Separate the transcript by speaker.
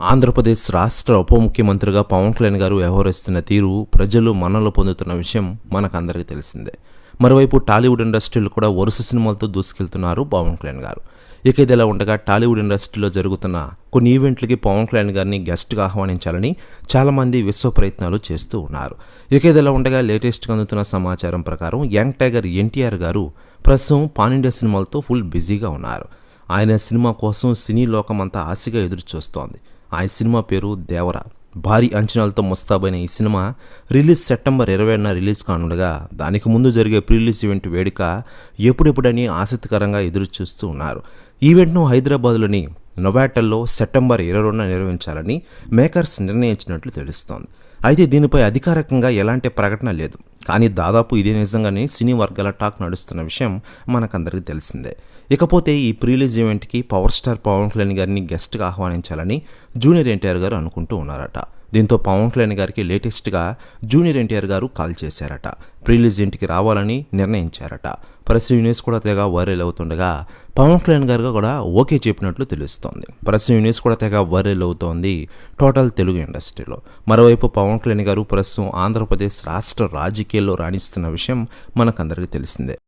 Speaker 1: ఆంధ్రప్రదేశ్ రాష్ట్ర ఉప ముఖ్యమంత్రిగా పవన్ కళ్యాణ్ గారు వ్యవహరిస్తున్న తీరు ప్రజలు మనలో పొందుతున్న విషయం మనకందరికీ తెలిసిందే. మరోవైపు టాలీవుడ్ ఇండస్ట్రీలో కూడా వరుస సినిమాలతో దూసుకెళ్తున్నారు పవన్ కళ్యాణ్ గారు. ఇక ఇది ఇలా ఉండగా టాలీవుడ్ ఇండస్ట్రీలో జరుగుతున్న కొన్ని ఈవెంట్లకి పవన్ కళ్యాణ్ గారిని గెస్ట్గా ఆహ్వానించాలని చాలామంది విశ్వ ప్రయత్నాలు చేస్తూ ఉన్నారు. ఇక ఇది ఇలా ఉండగా లేటెస్ట్గా అందుతున్న సమాచారం ప్రకారం యంగ్ టైగర్ ఎన్టీఆర్ గారు ప్రస్తుతం పానిండియా సినిమాలతో ఫుల్ బిజీగా ఉన్నారు. ఆయన సినిమా కోసం సినీ లోకమంతా ఆశగా ఎదురు చూస్తోంది ఆ సినిమా పేరు దేవర. భారీ అంచనాలతో ముస్తాబైన ఈ సినిమా రిలీజ్ సెప్టెంబర్ ఇరవైన రిలీజ్ కానుండగా దానికి ముందు జరిగే ప్రీలీజ్ ఈవెంట్ వేడుక ఎప్పుడెప్పుడని ఆసక్తికరంగా ఎదురు చూస్తూ ఉన్నారు. ఈవెంట్ను హైదరాబాద్లోని నొవాటల్లో సెప్టెంబర్ ఇరవై రెండున నిర్వహించాలని మేకర్స్ నిర్ణయించినట్లు తెలుస్తోంది. అయితే దీనిపై అధికారికంగా ఎలాంటి ప్రకటన లేదు. కానీ దాదాపు ఇదే నిజంగానే సినీ వర్గాల టాక్ నడుస్తున్న విషయం మనకందరికీ తెలిసిందే. ఇకపోతే ఈ ప్రీలీజ్ ఈవెంట్కి పవర్ స్టార్ పవన్ కళ్యాణ్ గారిని గెస్ట్గా ఆహ్వానించాలని జూనియర్ ఎన్టీఆర్ గారు అనుకుంటూ ఉన్నారట. దీంతో పవన్ కళ్యాణ్ గారికి లేటెస్ట్గా జూనియర్ ఎన్టీఆర్ గారు కాల్ చేశారట. ప్రీలీజ్ ఇంటికి రావాలని నిర్ణయించారట. ప్రెస్ యూనిస్ కూడా తెగ వైరల్ అవుతుండగా పవన్ కళ్యాణ్ గారు కూడా ఓకే చెప్పినట్లు తెలుస్తోంది. ప్రెస్ యూనిస్ కూడా తెగ వైరల్ అవుతోంది టోటల్ తెలుగు ఇండస్ట్రీలో. మరోవైపు పవన్ కళ్యాణ్ గారు ప్రస్తుతం ఆంధ్రప్రదేశ్ రాష్ట్ర రాజకీయాల్లో రాణిస్తున్న విషయం మనకందరికీ తెలిసిందే.